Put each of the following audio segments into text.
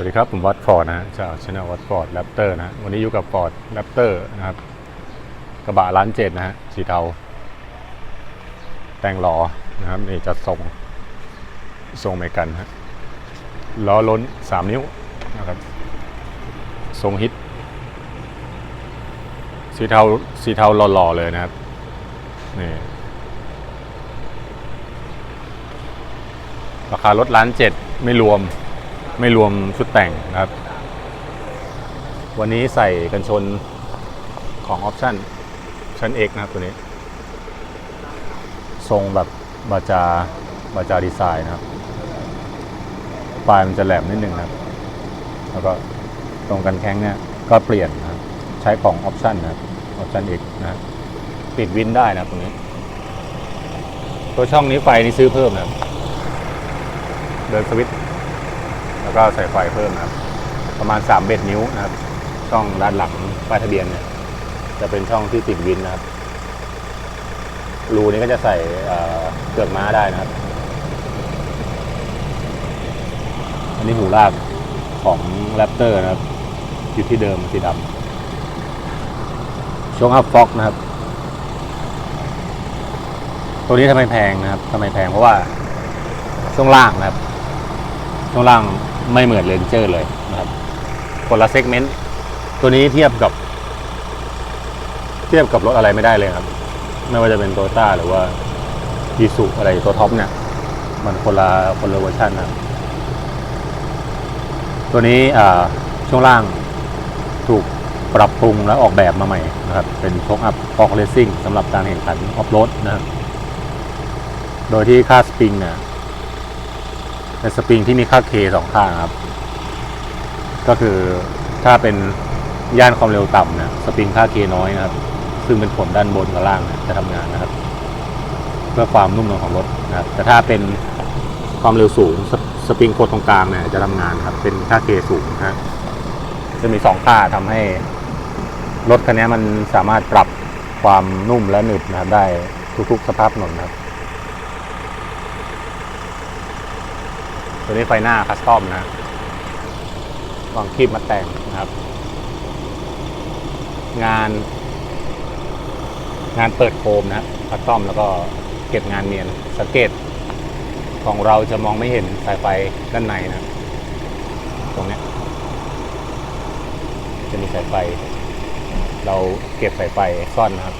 วัสดีครับ ผมวัดฟอร์ดนะฮะจากช anel วัดฟอร์ดแรปเตอร์นะฮะวันนี้อยู่กับฟอร์ดแรปเตอร์นะครับ กระบะล้านเจ็ดนะฮะสีเทา แต่งหลอนะครับนี่จะทรงทรงเมกันฮะล้อล้น 3 นิ้วนะครับทรงฮิต สีเทาสีเทาหล่อๆเลยนะครับนี่ราคารถล้านเจ็ดไม่รวม ไม่รวมชุดแต่งนะครับ วันนี้ใส่กันชนของออปชั่นชั้น X นะครับตัวนี้ ทรงแบบบาจาบาจาดีไซน์นะครับ ปลายมันจะแหลมนิดนึงนะครับ แล้วก็ตรงกันแข้งเนี่ยก็เปลี่ยนนะใช้ของออปชั่นนะออปชั่น X นะครับปิดวินได้นะครับตรงนี้ ตัวช่องนี้ไฟนี่ซื้อเพิ่มนะเดินสวิตช์ ก็ใส่ไฟเพิ่มครับ ประมาณ3เบ็ดนิ้วนะครับ ช่องด้านหลังป้ายทะเบียนเนี่ยจะเป็นช่องที่ติดวินนะครับ รูนี้ก็จะใส่เอ่อเกือกม้าได้นะครับ อันนี้หูลากของแรปเตอร์นะครับอยู่ที่เดิมสีดำช่วงอัพฟ็อกนะครับ ตัวนี้ทำไมแพงนะครับทำไมแพงเพราะว่าช่วงล่างนะครับ ช่วงล่าง ไม่เหมือนเลนเจอร์เลยนะครับคนละเซกเมนต์ตัวนี้เทียบกับ เทียบกับรถอะไรไม่ได้เลยครับ ไม่ว่าจะเป็นโตโยต้าหรือว่าอีสุอะไรตัวท็อปเนี่ย มันคนละคนละเวอร์ชันนะตัวนี้ช่วงล่างถูกปรับปรุงและออกแบบมาใหม่นะครับ เป็นโชคอัพฟอกเลสซิ่งสำหรับการแข่งขันออฟโรดนะครับ โดยที่ค่าสปริงเนี่ย เป็นสปริงที่มีค่า K สองข้างครับ ก็คือถ้าเป็นย่านความเร็วต่ำนะสปริงค่า K น้อยนะครับ ซึ่งเป็นผลด้านบนกับล่างนะจะทำงานนะครับ เพื่อความนุ่มนวลของรถนะครับ แต่ถ้าเป็นความเร็วสูงสปสปริงโคตรงกลางเนี่ยจะทำงานครับ เป็นค่า K สูงนะฮะจะมีสองค่าทำให้รถคันนี้มันสามารถปรับความนุ่มและหนึบนะครับได้ทุกๆ สภาพถนนนะครับ ตัวนี้ไฟหน้าคัสตอมนะวางคีบมาแต่งนะครับ งานงานเปิดโคมนะคัสตอมแล้วก็เก็บงานเนียนสังเกตของเราจะมองไม่เห็นสายไฟด้านในนะ ตรงนี้จะมีสายไฟ เราเก็บสายไฟซ่อนนะครับ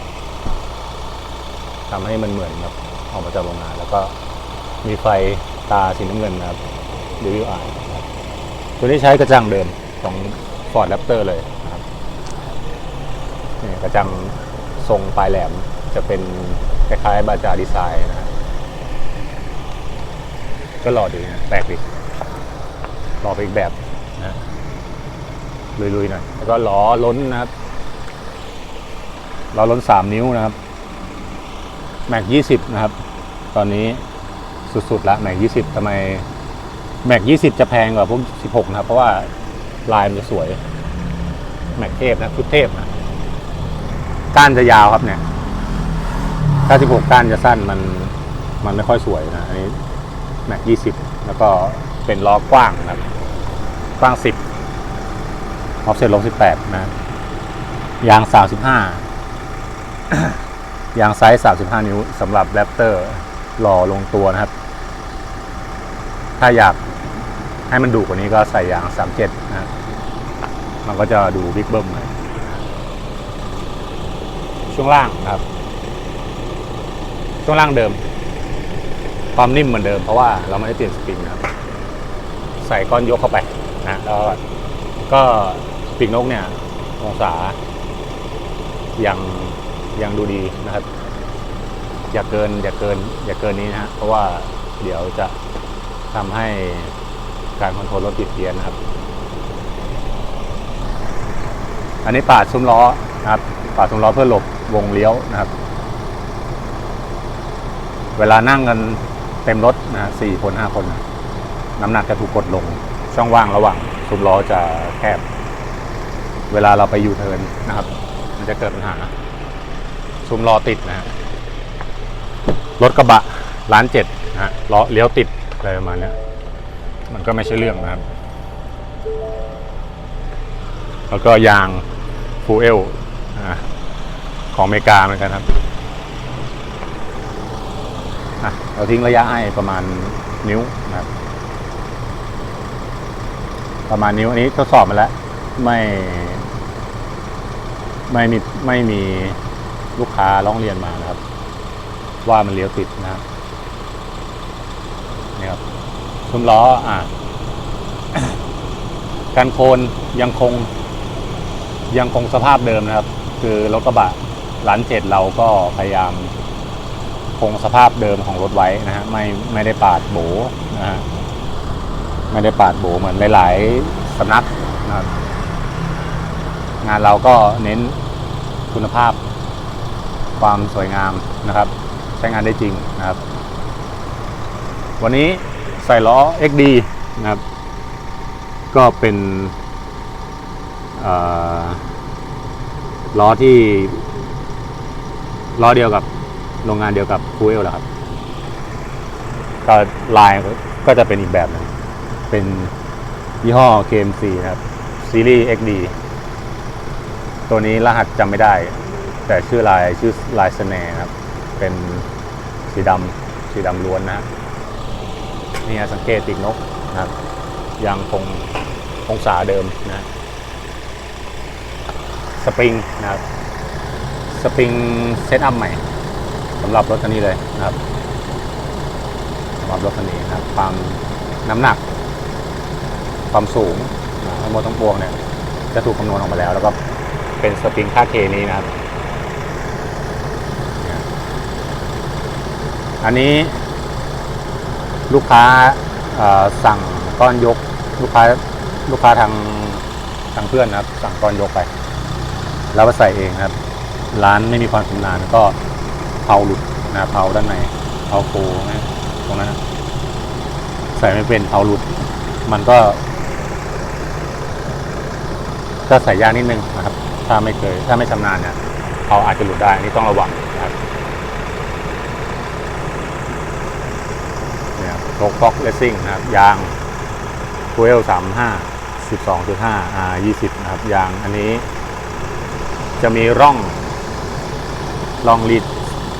ทำให้มันเหมือนแบบออกมาจากโรงงาน แล้วก็มีไฟตาสีน้ำเงินนะครับ WI ตัวนี้ใช้กระจังเดิมของ Ford Raptor เลยนะครับนี่กระจังทรงปลายแหลมจะเป็นคล้ายๆบาจาดีไซน์นะก็หล่อดีนะแปลกดีหล่อไปอีกแบบนะลุยๆหน่อยแล้วก็ล้อล้นนะครับล้อล้น 3 นิ้วนะครับแม็ก20 นะครับ ตอนนี้สุดๆล้วแม็ก20ทำไม แม็กยี่สิบจะแพงกว่าพวกสิบหกนะครับ เพราะว่าลายมันจะสวย แม็กเทพนะชุดเทพนะก้านจะยาวครับเนี่ย ถ้าสิบหกก้านจะสั้นมันมันไม่ค่อยสวยนะอันนี้แม็กยี่สิบแล้วก็เป็นล้อกว้างนะครับ กว้างสิบออฟเซ็ตลงสิบแปดนะยางสามสิบห้ายางไซส์สามสิบห้านิ้วสำหรับแรปเตอร์หล่อลงตัวนะครับ ถ้าอยากให้มันดูกว่านี้ก็ใส่ยาง 37 นะ มันก็จะดูบิ๊กเบิ้มหน่อยช่วงล่างนะครับ ช่วงล่างเดิม ความนิ่มเหมือนเดิมเพราะว่าเราไม่ได้เปลี่ยนสปริงนะครับ ใส่ก้อนยกเข้าไปนะแล้วก็ปริงนกเนี่ยองศายังยังดูดีนะครับ อย่าเกินอย่าเกินอย่าเกินนี้นะฮะเพราะว่าเดี๋ยวจะ ทำให้การคอนโทรลรถติดเพี้ยนนะครับ อันนี้ปาดซุ้มล้อนะครับปาดซุ้มล้อเพื่อหลบวงเลี้ยวนะครับ เวลานั่งกันเต็มรถนะสี่คนห้าคนนะน้ำหนักจะถูกกดลง ช่องว่างระหว่างซุ้มล้อจะแคบ เวลาเราไปยูเทิร์นนะครับ มันจะเกิดปัญหาซุ้มล้อติดนะฮะรถกระบะล้านเจ็ดนะฮะล้อเลี้ยวติด อะไรประมาณเนี้ยมันก็ไม่ใช่เรื่องนะครับ แล้วก็ยางฟูเอลอของอเมริกาเหมือนกันครับเราทิ้งระยะให้ประมาณนิ้วนะครับ ประมาณนิ้วอันนี้ทดสอบมาแล้ว ไม่ ไม่มีไม่มีลูกค้าร้องเรียนมานะครับ ว่ามันเลี้ยวติดนะครับ ซุ้มล้ออะกันโคนยังคงยังคงสภาพเดิมนะครับ คือรถกระบะร้านเจ็ดเราก็พยายามคงสภาพเดิมของรถไว้นะฮะไม่ไม่ได้ปาดโบนะฮะไม่ได้ปาดโบเหมือนหลาย ๆสำนักนะครับงานเราก็เน้นคุณภาพความสวยงามนะครับ ใช้งานได้จริงนะครับ วันนี้ ใส่ล้อ XD นะครับ ก็เป็นล้อที่ล้อเดียวกับโรงงานเดียวกับคูเอลแหละครับ ก็ลายก็จะเป็นอีกแบบหนึงเป็นยี่ห้อ KMC นะครับ ซีรีส์ XD ตัวนี้รหัสจำไม่ได้ แต่ชื่อลายชื่อลายสแนร์ครับ เป็นสีดำสีดำล้วนนะฮ นี่ฮะสังเกตปีกนกนะครับยังคงองศาเดิมนะสปริงนะครับสปริงเซตอัพใหม่สำหรับรถคันนี้เลยนะครับสำหรับรถคันนี้นะครับความน้ำหนัก ความสูงทั้งหมดทั้งปวงเนี่ยจะถูกคำนวณออกมาแล้ว แล้วก็เป็นสปริงค่าเคนี้นะครับ อันนี้ ลูกค้าสั่งก้อนยกลูกค้าลูกค้าทางทางเพื่อนนะครับ สั่งก้อนยกไป แล้วก็ใส่เองครับ ร้านไม่มีความชำนาญก็เผาหลุดนะเผาด้านในเผาโคนะตรงนั้นนะใส่ไม่เป็นเผาหลุด มันก็ ก็ใส่ยากนิดนึงนะครับ ถ้าไม่เคย ถ้าไม่ชำนาญเนี่ยเผาอาจจะหลุดได้นี่ต้องระวังนะครับ เนี่ย โลกฟ็อกเลสซิ่งนะครับ ยางคูเอลสามห้าสิบสองจุดห้าอายี่สิบนะครับ ยางอันนี้ จะมีร่องร่องรีด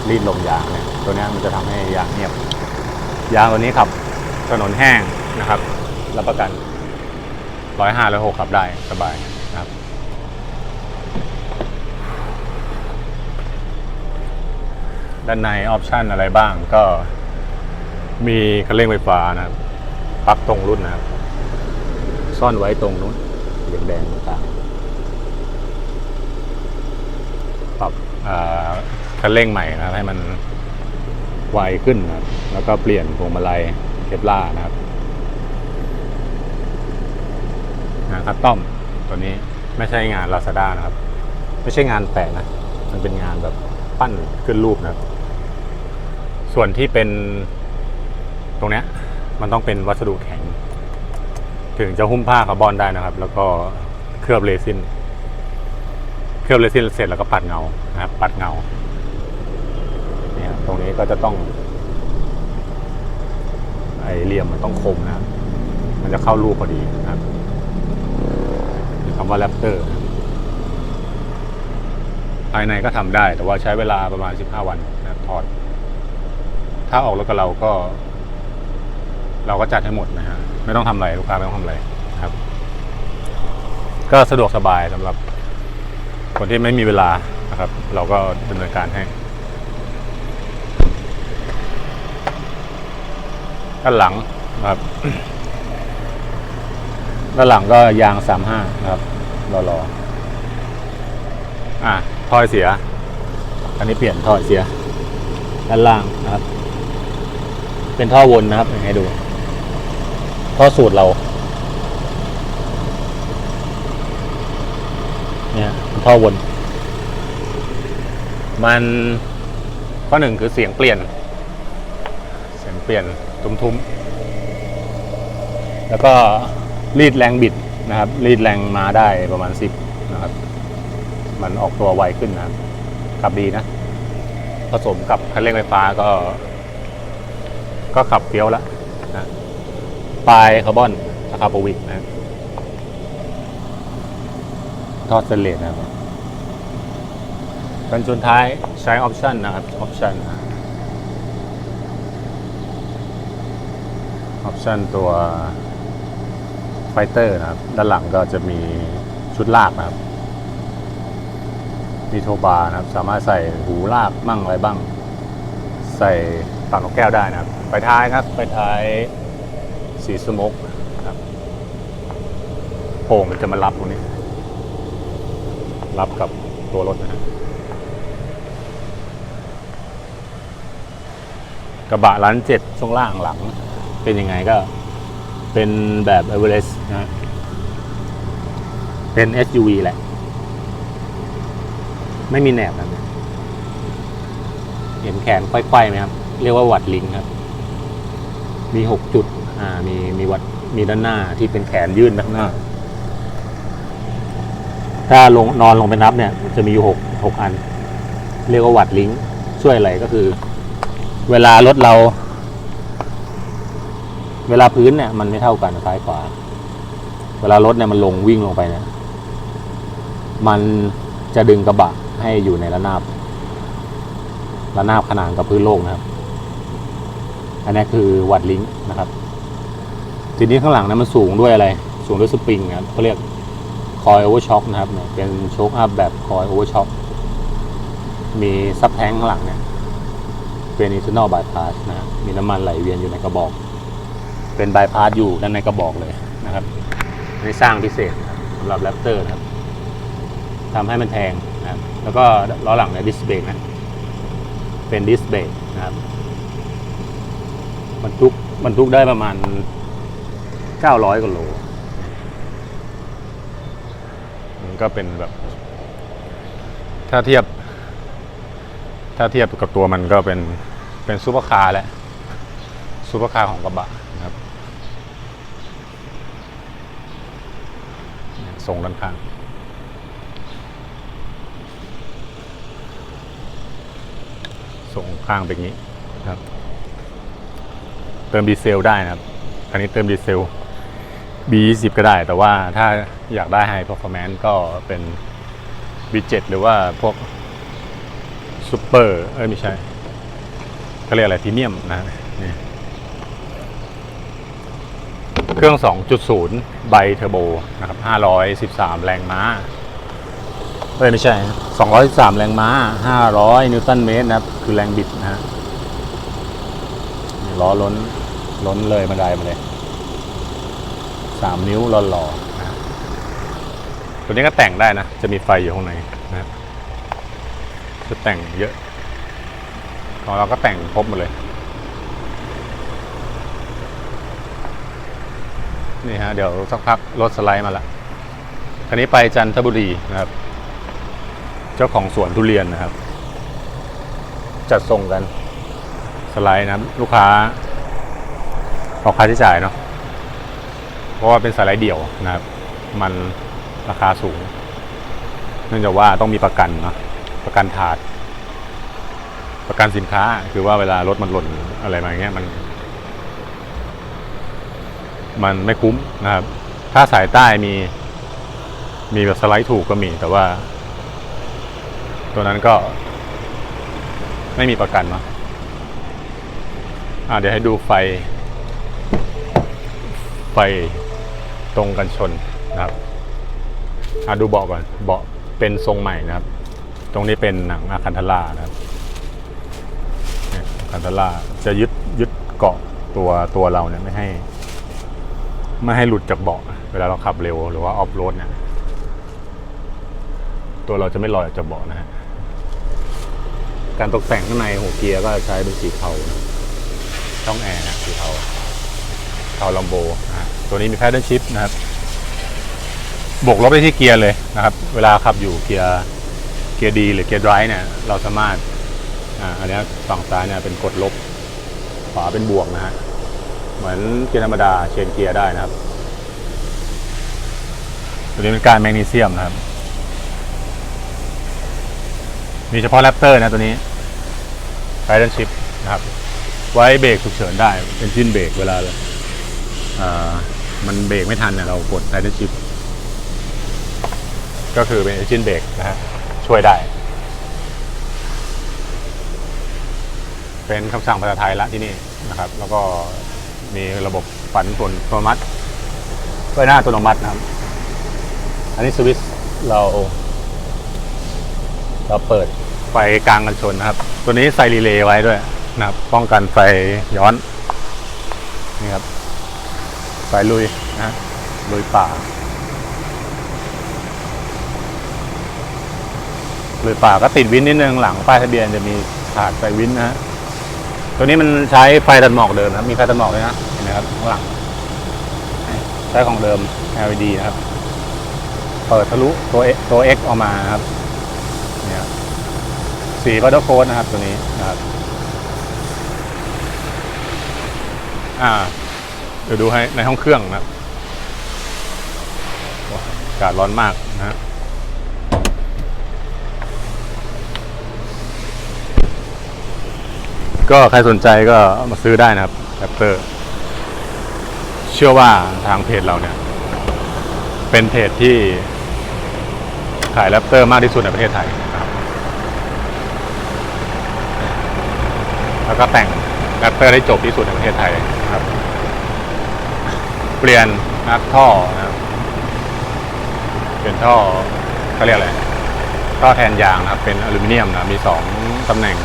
รีดลมยางเนี่ยตัวนี้มันจะทำให้ยางเงียบ ยางตัวนี้ขับ ถนนแห้งนะครับรับประกันร้อยห้าร้อยหกขับได้สบายนะครับด้านในออปชันอะไรบ้างก็ มีคันเร่งไฟฟ้านะครับปลั๊กตรงรุ่นนะครับ ซ่อนไว้ตรงนู้นสีแดงต่างปรับคันเร่งใหม่นะครับ ให้มันไวขึ้นนะครับ แล้วก็เปลี่ยนพวงมาลัยเคปล่านะครับงานคัสตอมตัวนี้ไม่ใช่งาน Lazada นะครับ ไม่ใช่งานแปะนะ มันเป็นงานแบบปั้นขึ้นรูปนะครับ ส่วนที่เป็น ตรงเนี้ยมันต้องเป็นวัสดุแข็ง ถึงจะหุ้มผ้าคาร์บอนได้นะครับ แล้วก็เคลือบเรซินเคลือบเรซินเสร็จแล้วก็ปัดเงานะครับ ปัดเงาเนี่ยตรงนี้ก็จะต้องไอเหลี่ยมมันต้องคมนะ มันจะเข้ารูปพอดีนะครับคำว่าแรปเตอร์ภายในก็ทำได้แต่ว่าใช้เวลาประมาณ 15 วันนะถอด ถ้าออกรถกับเราก็ เราก็จัดให้หมดนะฮะไม่ต้องทำอะไรลูกค้าไม่ต้องทำอะไรครับ ก็สะดวกสบายสำหรับ คนที่ไม่มีเวลานะครับ เราก็ดำเนินการให้ด้านหลังนะครับ ด้านหลังก็ยางสามห้านะครับรอรออะท่อไอเสีย อันนี้เปลี่ยนท่อไอเสีย ด้านล่างนะครับ เป็นท่อวนนะครับให้ดู ท่อสูตรเรา เนี่ยเป็นท่อวน มันข้อหนึ่งคือเสียงเปลี่ยน เสียงเปลี่ยนทุ้มๆ แล้วก็รีดแรงบิดนะครับรีดแรงมาได้ประมาณสิบนะครับ มันออกตัวไวขึ้นนะขับดีนะ ผสมกับคันเร่งไฟฟ้าก็ ก็ขับเฟี้ยวแล้วนะ ปลายคาร์บอนอะคาโปวิกนะทอสเตนเลสนะครับกันชนท้ายใช้ออปชันนะครับออปชันออปชันตัวไฟเตอร์นะครับ ด้านหลังก็จะมีชุดลากนะครับ มีโทบาร์นะครับ สามารถใส่หูลากมั่งอะไรบ้าง ใส่ปากนกแก้วได้นะครับ ไปท้ายครับ ไปท้าย สีสมกครับโป่งมันจะมารับตรงนี้ รับกับตัวรถนะกระบะร้านเจ็ดช่วงล่างหลัง เป็นยังไงก็เป็นแบบเอเวอเรสต์นะเป็น SUV แหละ ไม่มีแหนบนะเห็นแขนไขว้ๆไหมครับ เรียกว่าวัดลิงครับ มีหกจุด อ่ามีมีวัดมีด้านหน้าที่เป็นแขนยื่นด้านหน้า ถ้าลงนอนลงไปนับเนี่ย จะมีอยู่หกหกอัน เรียกว่าวัดลิงก์ช่วยอะไรก็คือ เวลารถเรา เวลาพื้นเนี่ย มันไม่เท่ากันซ้ายขวา เวลารถเนี่ยมันลงวิ่งลงไปเนี่ย มันจะดึงกระบะให้อยู่ในระนาบระนาบขนานกับพื้นโลกนะครับ อันนี้คือวัดลิงก์นะครับ ทีนี้ข้างหลังนั้นมันสูงด้วยอะไร สูงด้วยสปริงนะเขาเรียกคอยโอเวอร์ช็อคนะครับเป็นโชคอัพแบบคอยโอเวอร์ช็อคมีซับแทงข้างหลังเนี่ยเป็นอินเทอร์นอลบายพาสนะมีน้ำมันไหลเวียนอยู่ในกระบอก เป็นบายพาสอยู่ด้านในกระบอกเลยนะครับอันสร้างพิเศษนะสำหรับแรปเตอร์นะครับทำให้มันแทงนะครับแล้วก็ล้อหลังเนี่ยดิสเบรกนะเป็นดิสเบรกนะครับบรรทุกบรรทุกได้ประมาณ 900กว่าโลมันก็เป็นแบบ ถ้าเทียบ ถ้าเทียบกับตัวมันก็เป็นเป็นซูเปอร์คาร์แหละซูเปอร์คาร์ของกระบะนะครับเนี่งด้านข้างส่งข้างเป็นอย่างนี้ครับ เติมดีเซลได้นะครับคันนี้เติมดีเซล B20 ก็ได้ แต่ว่าถ้าอยากได้ High Performance ก็เป็น B7 หรือว่าพวกซูเปอร์เอ้ยไม่ใช่เขาเรียกอะไรพรีเมียมนะนเครื่อง 2.0 ไบเทอร์โบนะครับ 513 แรงม้าเอ้ยไม่ใช่ 213 แรงม้า 500 นิวตันเมตรนะครับ คือแรงบิดนะฮะล้อล้นล้นเลยบันได้มาเลย สามนิ้วหล่อๆนะตัวนี้ก็แต่งได้นะ จะมีไฟอยู่ข้างในนะจะแต่งเยอะของเราก็แต่งครบหมดเลย นี่ฮะ เดี๋ยวสักพักรถสไลด์มาละคันนี้ไปจันทบุรีนะครับ เจ้าของสวนทุเรียนนะครับ จัดส่งกันสไลด์นะลูกค้าออกค่าใช้จ่ายเนาะ เพราะว่าเป็นสไลด์เดี่ยวนะครับ มันราคาสูง เนื่องจากว่าต้องมีประกันเนาะประกันถาด ประกันสินค้าคือว่าเวลารถมันหล่นอะไรมาอย่างเงี้ยมัน มันไม่คุ้มนะครับ ถ้าสายใต้มี มีแบบสไลด์ถูกก็มี แต่ว่า ตัวนั้นก็ ไม่มีประกันเนาะอ่าเดี๋ยวให้ดูไฟไฟ ตรงกันชนนะครับอะดูเบาะก่อนเบาะเป็นทรงใหม่นะครับ ตรงนี้เป็นหนังอาคันทล่านะครับอาคันทล่าจะยึดยึดเกาะตัวตัวเราเนี่ยไม่ให้ ไม่ให้หลุดจากเบาะเวลาเราขับเร็วหรือว่าออฟโรดเนี่ยตัวเราจะไม่ลอยออกจากเบาะนะฮะการตกแต่งข้างในหัวเกียร์ก็ใช้เป็นสีเทาช่องแอร์นะสีเทาเทาลัมโบนะฮะ ตัวนี้มีแพดเดิลชิพนะครับ บวกลบได้ที่เกียร์เลยนะครับ เวลาขับอยู่เกียร์เกียร์ดีหรือเกียร์ไดรฟ์เนี่ย เราสามารถอ่าอันนี้ฝั่งซ้ายเนี่ยเป็นกดลบ ขวาเป็นบวกนะฮะ เหมือนเกียร์ธรรมดาเชนเกียร์ได้นะครับ ตัวนี้เป็นการแมกนีเซียมนะครับ มีเฉพาะแรปเตอร์นะตัวนี้ไฟเดนชิพนะครับ ไว้เบรกฉุกเฉินได้ เป็นชิ้นเบรกเวลาเลยอ่า มันเบรกไม่ทันเนี่ยเรากดไฟเดนชิพก็คือเป็น engine brake นะฮะช่วยได้ เป็นคำสั่งภาษาไทยละที่นี่นะครับ แล้วก็มีระบบปันผลอัตโนมัติไฟหน้าอัตโนมัตินะครับ อันนี้สวิตช์เราเราเปิดไฟกลางกันชนนะครับ ตัวนี้ใส่รีเลย์ไว้ด้วยนะครับ ป้องกันไฟย้อนนี่ครับ ไฟลุยนะลุยป่าลุยป่าก็ติดวินนิดนึงหลังป้ายทะเบียนจะมีขาดไฟวินนะฮะตัวนี้มันใช้ไฟตัดหมอกเดิมนะมีไฟตัดหมอกเลยนะเห็นไหมครับข้างหลัง ใช้ของเดิม LED นะครับ เปิดทะลุตัว X ตัว X ออกมาครับเนี่ยครับสีบัตเตอร์โค้ดนะครับตัวนี้นะครับ อ่า เดี๋ยวดูให้ในห้องเครื่องนะอากาศร้อนมากนะฮะก็ใครสนใจก็มาซื้อได้นะครับแรปเตอร์ เชื่อว่าทางเพจเราเนี่ย เป็นเพจที่ขายแรปเตอร์มากที่สุดในประเทศไทยนะครับแล้วก็แต่งแรปเตอร์ได้จบที่สุดในประเทศไทย เปลี่ยนนักท่อนะครับเปลี่ยนท่อเขาเรียกอะไรท่อแทนยางนะครับ เป็นอลูมิเนียมนะมีสองตำแหน่ง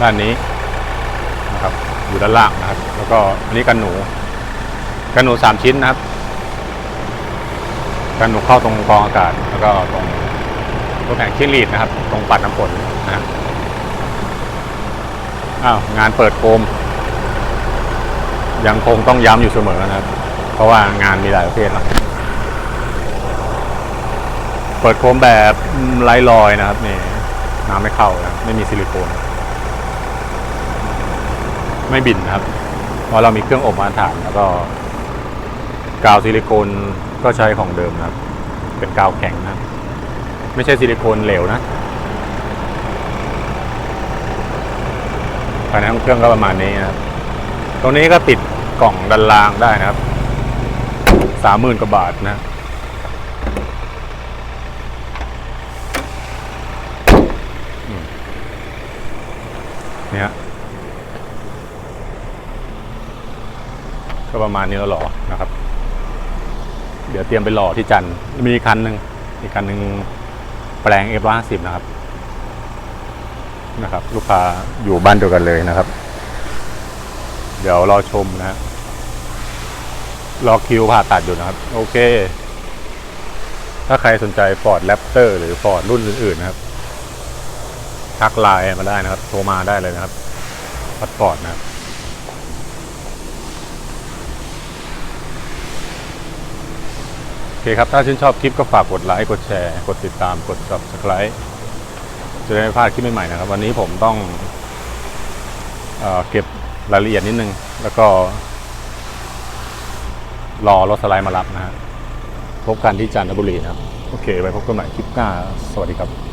ด้านนี้นะครับอยู่ด้านล่างนะครับ แล้วก็อันนี้กันหนูกันหนูสามชิ้นนะครับกันหนูเข้าตรงกองอากาศ แล้วก็ตรงตัวแผงชิ้นลีดนะครับ ตรงปัดน้ำฝนนะฮะอ้าวงานเปิดโคมยังคงต้องย้ำอยู่เสมอนะครับ เพราะว่างานมีหลายประเภทเนะเปิดโคมแบบไร้รอยนะครับนี่น้ำไม่เข้านะครับไม่มีซิลิโคนไม่บินนะครับ เพราะเรามีเครื่องอบมาตรฐานแล้วก็ กาวซิลิโคนก็ใช้ของเดิมนะครับ เป็นกาวแข็งนะ ไม่ใช่ซิลิโคนเหลวนะภายในห้องเครื่องก็ประมาณนี้นะครับ ตรงนี้ก็ติดกล่องดันรางได้นะครับ สามหมื่นกว่าบาทนะเนี่ยก็ประมาณนี้แล้วหรอนะครับ เดี๋ยวเตรียมไปหล่อที่จันมีคันหนึ่งอีกคันหนึ่งแปลง F 1 5 0นะครับ นะครับ ลูกค้าอยู่บ้านเดียวกันเลยนะครับ เดี๋ยวรอชมนะฮะ รอคิวผ่าตัดอยู่นะครับ โอเค ถ้าใครสนใจ Ford Raptor หรือ Ford รุ่นอื่น ๆ นะครับ ทักไลน์มาได้นะครับ โทรมาได้เลยนะครับพัดฟอร์ดนะครับ โอเคครับ ถ้าชื่นชอบคลิปก็ฝากกดไลค์ กดแชร์ กดติดตาม กด subscribe จะได้ไม่พลาดคลิปใหม่ๆนะครับ วันนี้ผมต้องเอเก็บรายละเอียดนิดนึง แล้วก็ รอรถสไลด์มารับนะฮะพบกันที่จันทบุรีนะครับ โอเค ไว้พบกันใหม่คลิปหน้า สวัสดีครับ